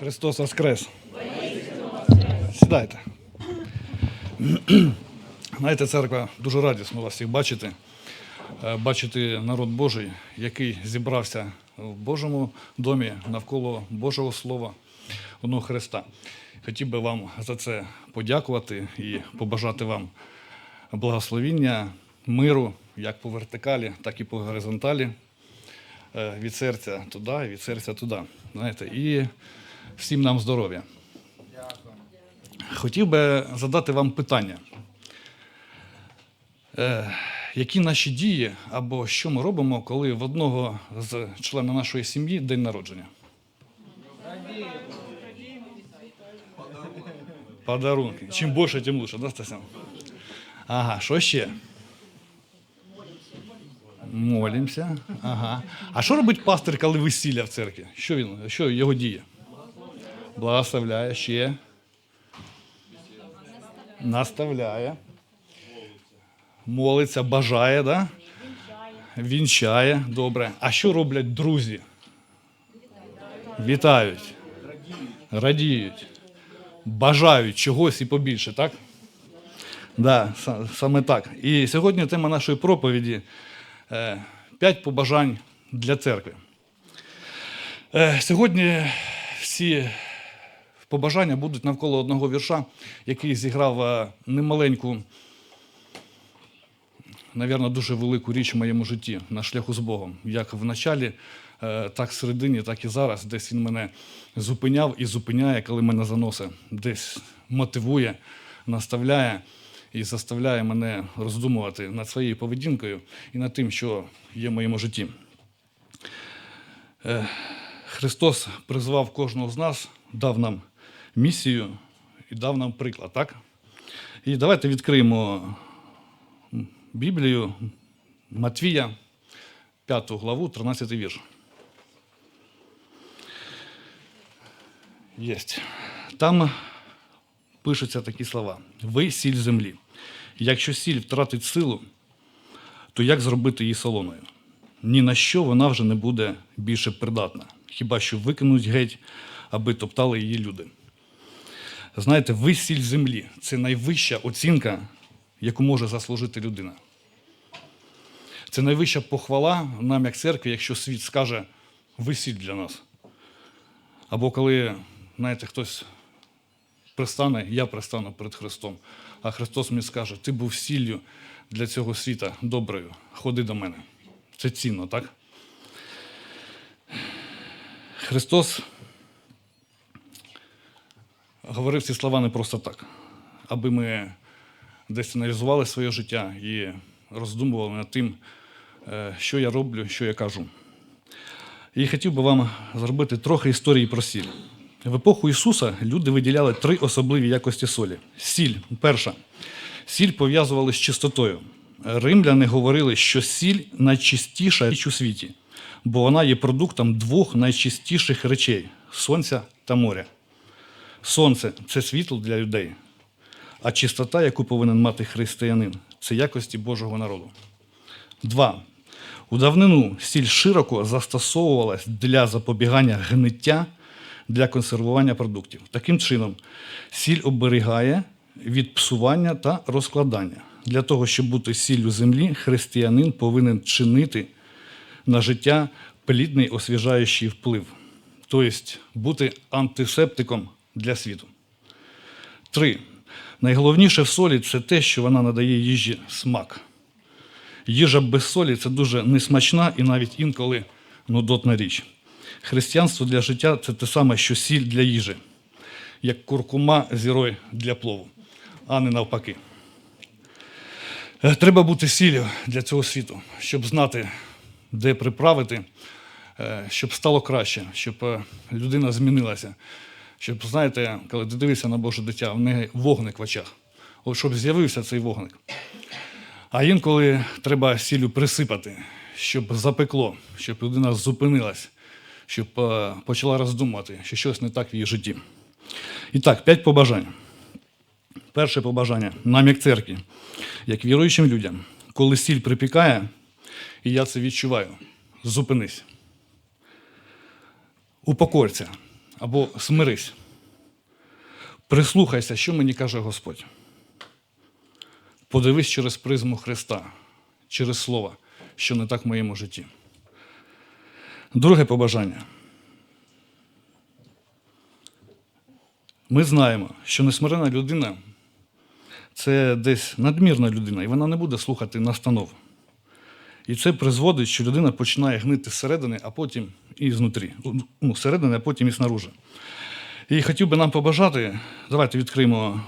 Христос Воскрес! Сідайте. Знаєте, церква дуже радісно вас всіх бачити. Е, Бачити народ Божий, який зібрався в Божому домі навколо Божого Слова, одного Христа. Хотів би вам за це подякувати і побажати вам благословіння, миру, як по вертикалі, так і по горизонталі. Е, Від серця туди, від серця туди. Знаєте, і всім нам здоров'я. Хотів би задати вам питання. Е, які наші дії або що ми робимо, коли в одного з членів нашої сім'ї день народження? Подарунки. Чим більше, тим лучше, да, Стасян? Ага, що ще? Молимося. Ага. А що робить пастир, коли весілля в церкві? Що він, що його діє? Благословляє ще. Наставляє. Молиться, бажає, да? Вінчає. Добре. А що роблять друзі? Вітають. Радіють. Бажають чогось і побільше, так? Да, саме так. І сьогодні тема нашої проповіді е, п'ять побажань для церкви. Е, Сьогодні всі побажання будуть навколо одного вірша, який зіграв е, немаленьку, навірно, дуже велику річ в моєму житті на шляху з Богом. Як в началі, е, так всередині, так і зараз. Десь він мене зупиняв і зупиняє, коли мене заносить. Десь мотивує, наставляє і заставляє мене роздумувати над своєю поведінкою і над тим, що є в моєму житті. Е, Христос призвав кожного з нас, дав нам місію і дав нам приклад, так? І давайте відкриємо Біблію Матвія, 5 главу, 13 вірш. Єсть. Там пишуться такі слова: Ви сіль землі. Якщо сіль втратить силу, то як зробити її солоною? Ні на що вона вже не буде більше придатна, хіба що викинуть геть, аби топтали її люди. Знаєте, ви сіль землі це найвища оцінка, яку може заслужити людина. Це найвища похвала нам, як церкві, якщо світ скаже, ви сіль для нас. Або коли, знаєте, хтось пристане, я пристану перед Христом, а Христос мені скаже, ти був сіллю для цього світа доброю, ходи до мене. Це цінно, так? Христос говорив ці слова не просто так, аби ми десь аналізували своє життя і роздумували над тим, е, що я роблю, що я кажу. І хотів би вам зробити трохи історії про сіль. В епоху Ісуса люди виділяли три особливі якості солі. Сіль, перша. Сіль пов'язували з чистотою. Римляни говорили, що сіль найчистіша річ у світі, бо вона є продуктом двох найчистіших речей сонця та моря. Сонце це світло для людей, а чистота, яку повинен мати християнин, це якості Божого народу. Два. У давнину сіль широко застосовувалась для запобігання гниття для консервування продуктів. Таким чином, сіль оберігає від псування та розкладання. Для того, щоб бути сіллю землі, християнин повинен чинити на життя плідний освіжаючий вплив, тобто бути антисептиком для світу. Три. Найголовніше в солі це те, що вона надає їжі смак. Їжа без солі це дуже несмачна і навіть інколи нудотна річ. Християнство для життя це те саме, що сіль для їжі, як куркума зірой для плову, а не навпаки. Е, Треба бути сіллю для цього світу, щоб знати, де приправити, е, щоб стало краще, щоб е, людина змінилася. Щоб, знаєте, коли ти дивишся на Боже дитя, в неї вогник в очах. От щоб з'явився цей вогник. А інколи треба сіллю присипати, щоб запекло, щоб людина зупинилась, щоб е, почала роздумувати, що щось не так в її житті. І так, п'ять побажань. Перше побажання нам, як церкві, як віруючим людям, коли сіль припікає, і я це відчуваю, зупинись. Упокорця. Або смирись. Прислухайся, що мені каже Господь. Подивись через призму Христа, через Слово, що не так в моєму житті. Друге побажання. Ми знаємо, що несмирена людина це десь надмірна людина, і вона не буде слухати настанов. І це призводить, що людина починає гнити зсередини, а потім і знутрі. Ну, зсередини, а потім і снаружи. І хотів би нам побажати, давайте відкриємо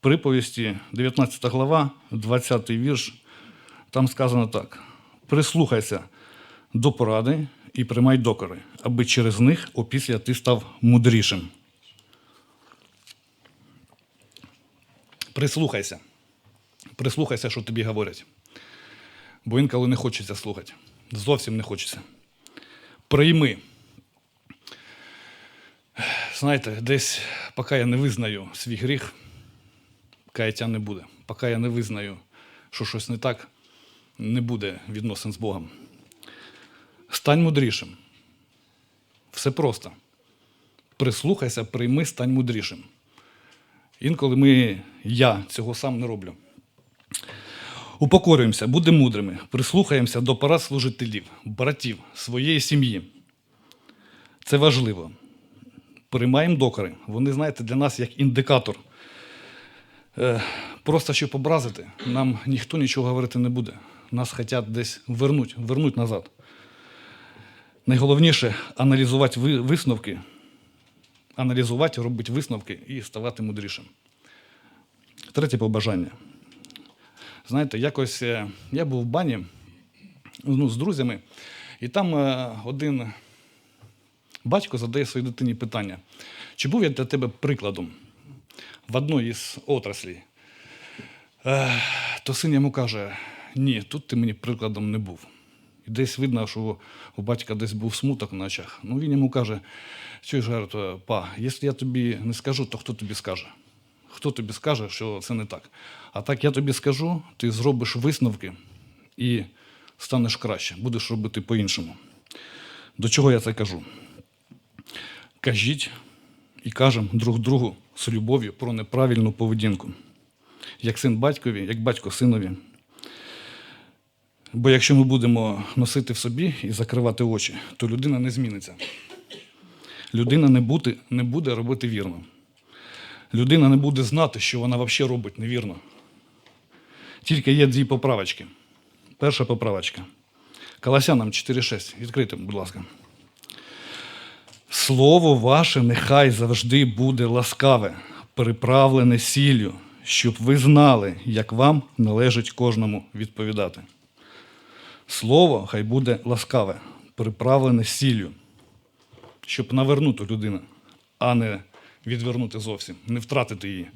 приповісті, 19 глава, 20 вірш. Там сказано так: прислухайся до поради і приймай докори, аби через них опісля ти став мудрішим. Прислухайся. Прислухайся, що тобі говорять. Бо інколи не хочеться слухати. Зовсім не хочеться. Прийми. Знаєте, десь, поки я не визнаю свій гріх, каяття не буде. Поки я не визнаю, що щось не так, не буде відносин з Богом. Стань мудрішим. Все просто. Прислухайся, прийми, стань мудрішим. Інколи ми, я цього сам не роблю. Упокорюємося, будемо мудрими, прислухаємося до порад служителів, братів, своєї сім'ї. Це важливо. Приймаємо докори. Вони, знаєте, для нас як індикатор. Е, Просто щоб образити, нам ніхто нічого говорити не буде. Нас хочуть десь вернуть, вернуть назад. Найголовніше аналізувати висновки, аналізувати, робити висновки і ставати мудрішим. Третє побажання. Знаєте, якось е, я був в бані ну, з друзями, і там е, один батько задає своїй дитині питання: чи був я для тебе прикладом в одній із отраслей? Е, то син йому каже: ні, тут ти мені прикладом не був. І десь видно, що у батька десь був смуток на очах. Ну він йому каже: чуєш, е, па, якщо я тобі не скажу, то хто тобі скаже? Хто тобі скаже, що це не так? А так я тобі скажу, ти зробиш висновки і станеш краще, будеш робити по-іншому. До чого я це кажу? Кажіть і кажемо друг другу з любов'ю про неправильну поведінку. Як син батькові, як батько синові. Бо якщо ми будемо носити в собі і закривати очі, то людина не зміниться. Людина не, бути, не буде робити вірно. Людина не буде знати, що вона взагалі робить невірно. Тільки є дві поправочки. Перша поправочка. Колосянам 4.6. Відкрийте, будь ласка. Слово ваше нехай завжди буде ласкаве, приправлене сіллю, щоб ви знали, як вам належить кожному відповідати. Слово хай буде ласкаве, приправлене сіллю, щоб навернути людину, а не відвернути зовсім, не втратити її.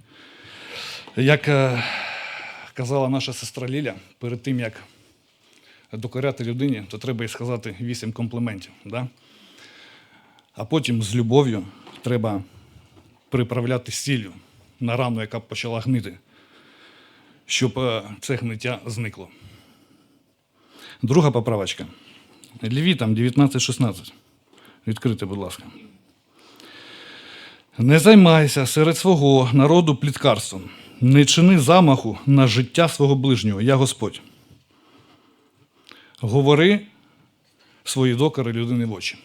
Як е, казала наша сестра Ліля, перед тим, як докоряти людині, то треба їй сказати вісім компліментів. Да? А потім з любов'ю треба приправляти сіллю на рану, яка почала гнити, щоб е, це гниття зникло. Друга поправочка. Лівітам 19.16. Відкрите, будь ласка. Не займайся серед свого народу пліткарством, не чини замаху на життя свого ближнього, я Господь. Говори свої докори людини в очі.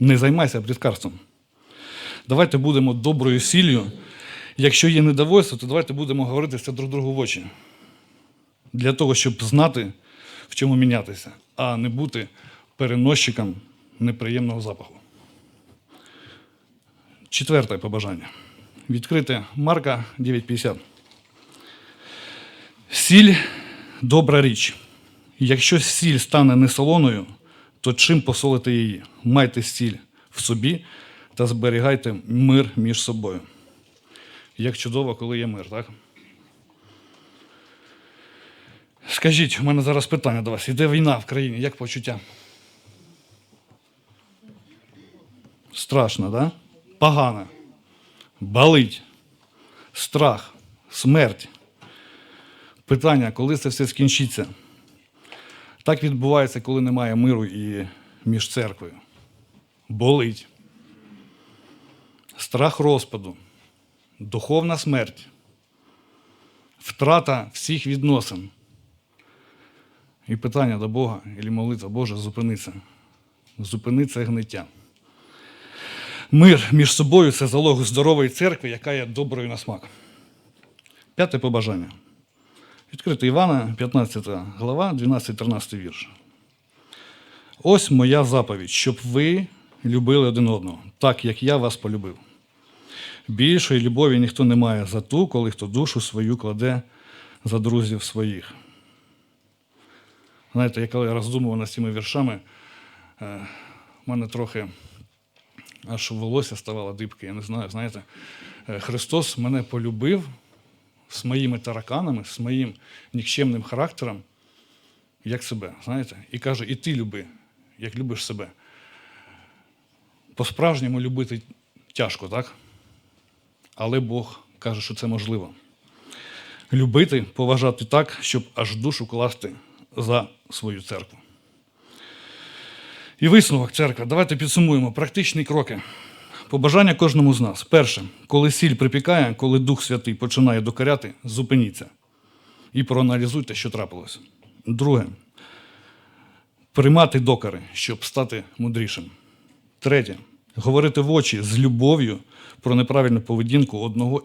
Не займайся пліткарством. Давайте будемо доброю сіллю. Якщо є недовольство, то давайте будемо говорити це друг другу в очі. Для того, щоб знати, в чому мінятися, а не бути переносчиком неприємного запаху. Четверте побажання. Відкрите Марка 9.50. Сіль добра річ. Якщо сіль стане не солоною, то чим посолити її? Майте сіль в собі та зберігайте мир між собою. Як чудово, коли є мир, так? Скажіть, у мене зараз питання до вас. Іде війна в країні, як почуття? Страшно, так? Да? Погано. Болить. Страх, смерть. Питання, коли це все скінчиться? Так відбувається, коли немає миру і між церквою. Болить. страх розпаду, духовна смерть, втрата всіх відносин. І питання до Бога, і молитва Боже, зупиниться. Зупини це гниття. Мир між собою це залог здорової церкви, яка є доброю на смак. П'яте побажання. Відкрити Івана, 15 глава, 12-13 вірш. Ось моя заповідь, щоб ви любили один одного, так як я вас полюбив. Більшої любові ніхто не має за ту, коли хто душу свою кладе за друзів своїх. Знаєте, я коли роздумував над цими віршами, е, в мене трохи аж волосся ставало дибки, я не знаю, знаєте. Е, Христос мене полюбив з моїми тараканами, з моїм нікчемним характером, як себе, знаєте, і каже, і ти люби, як любиш себе. По-справжньому любити тяжко, так? Але Бог каже, що це можливо. Любити, поважати так, щоб аж душу класти за свою церкву. І висновок церква. Давайте підсумуємо практичні кроки. Побажання кожному з нас. Перше, коли сіль припікає, коли Дух Святий починає докаряти, зупиніться і проаналізуйте, що трапилось. Друге, приймати докари, щоб стати мудрішим. Третє. Говорити в очі з любов'ю про неправильну поведінку одного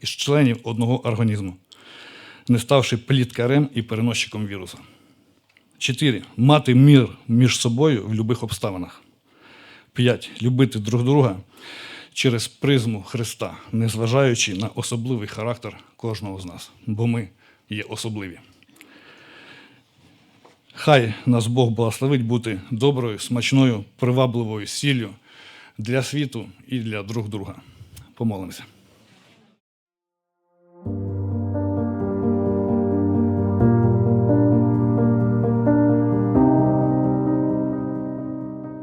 із членів одного організму, не ставши пліткарем і переносчиком вірусу. 4. Мати мир між собою в будь-яких обставинах. 5. Любити друг друга через призму Христа, незважаючи на особливий характер кожного з нас, бо ми є особливі. Хай нас Бог благословить бути доброю, смачною, привабливою сіллю для світу і для друг друга. Помолимося.